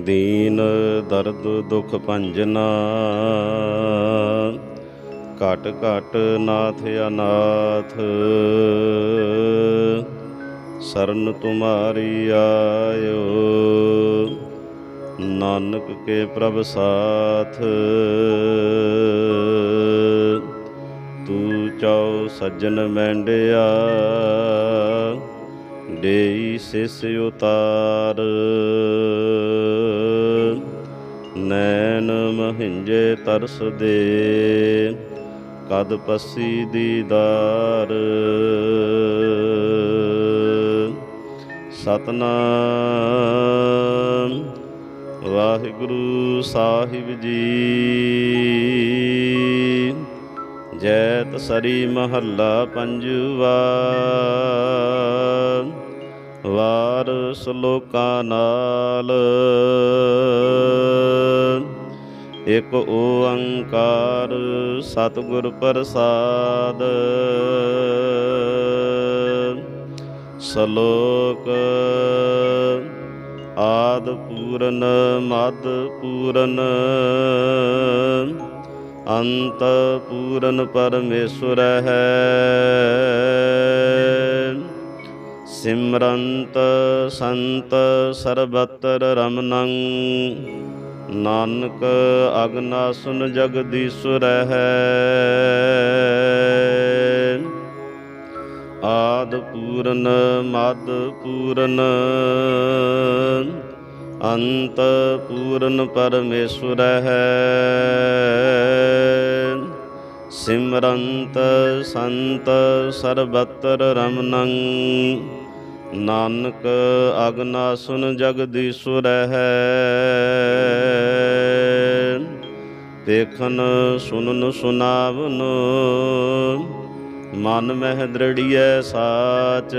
ਦੀਨ ਦਰਦ ਦੁਖ ਭੰਜਨਾ। ਘਟ ਘਟ ਨਾਥ ਅਨਾਥ। ਸਰਨ ਤੁਮਾਰੀ ਆਇਓ। ਨਾਨਕ ਕੇ ਪ੍ਰਭ ਸਾਥ। ਤੂੰ ਚਾਉ ਸੱਜਣ ਮੈਂਡਿਆ। ਦੇਈ ਸਿਸ ਉਤਾਰ। ਮਹਿੰਜੇ ਤਰਸ ਦੇ, ਕਦ ਪਸੀ ਦੀਦਾਰ। ਸਤਨਾਮ ਵਾਹਿਗੁਰੂ ਸਾਹਿਬ ਜੀ, ਜੈਤ ਸਰੀ ਮਹੱਲਾ ਪੰਜਵਾ। ਵਾਰ ਸ਼ਲੋਕਾਂ ਨਾਲ ਇਕ ਓੰਕਾਰ ਸਤਿਗੁਰ ਪ੍ਰਸਾਦ। ਸ਼ਲੋਕ ਆਦ ਪੂਰਨ ਮਦ ਪੂਰਨ, ਅੰਤ ਪੂਰਨ ਪਰਮੇਸ਼ਵਰ ਹੈ। ਸਿਮਰੰਤ ਸੰਤ ਸਰਬਤਰ ਰਮਨੰ ਨਾਨਕ ਅਗਨਾਸੁਨ ਜਗਦੀਸ਼ੁਰ ਹੈ। ਆਦ ਪੂਰਨ, ਮਦ ਪੂਰਨ, ਅੰਤ ਪੂਰਨ ਪਰਮੇਸ਼ਵਰ ਹੈ। ਸਿਮਰੰਤ ਸੰਤ ਸਰਬਤਰ ਰਮਨੰ, ਨਾਨਕ ਅਗਨਾਸੁਨ ਜਗਦੀਸ਼ਵਰ ਹੈ। ਦੇਖਨ ਸੁਨਨ ਸੁਨਾਵਨ, ਮਨ ਮਹਿ ਦ੍ਰਿੜੀਐ ਸਾਚ।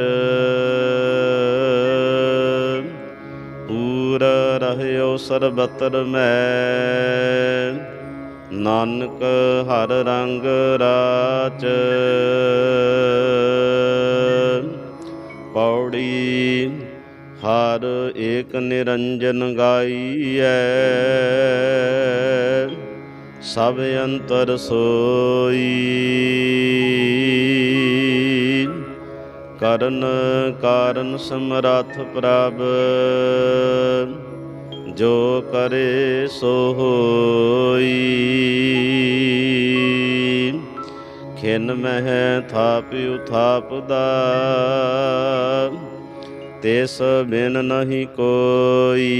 ਪੂਰ ਰਹਿਓ ਸਰਬਤਰ ਮੈਂ, ਨਾਨਕ ਹਰ ਰੰਗ ਰਾਚ। ਪੌੜੀ ਹਰ ਏਕ ਨਿਰੰਜਨ ਗਾਈਐ ਸਭ ਅੰਤਰ ਸੋਈ। ਕਰਨ ਕਾਰਨ ਸਮਰੱਥ ਪ੍ਰਭ, ਜੋ ਕਰੇ ਸੋ ਹੋਈ। ਖਿਨ ਮਹਿ ਥਾਪ ਥਾਪਦਾ ਤਿਸ ਬਿਨ ਨਹੀਂ ਕੋਈ।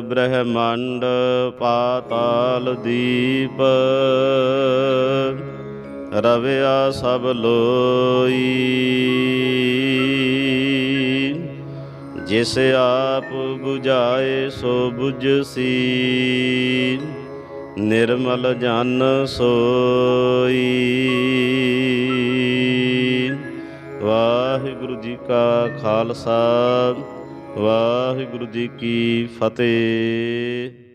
ਬ੍ਰਹਮੰਡ ਪਾਤਾਲ ਦੀਪ। ਰਵਿਆ ਸਭ ਲੋਈ। ਜਿਸ ਆਪ 부ਝਾਏ ਸੋ 부ਝਸੀ ਨਿਰਮਲ ਜਨ ਸੋਈ। ਵਾਹਿਗੁਰੂ ਜੀ ਕਾ ਖਾਲਸਾ। ਵਾਹਿਗੁਰੂ ਜੀ ਕੀ ਫਤਿਹ।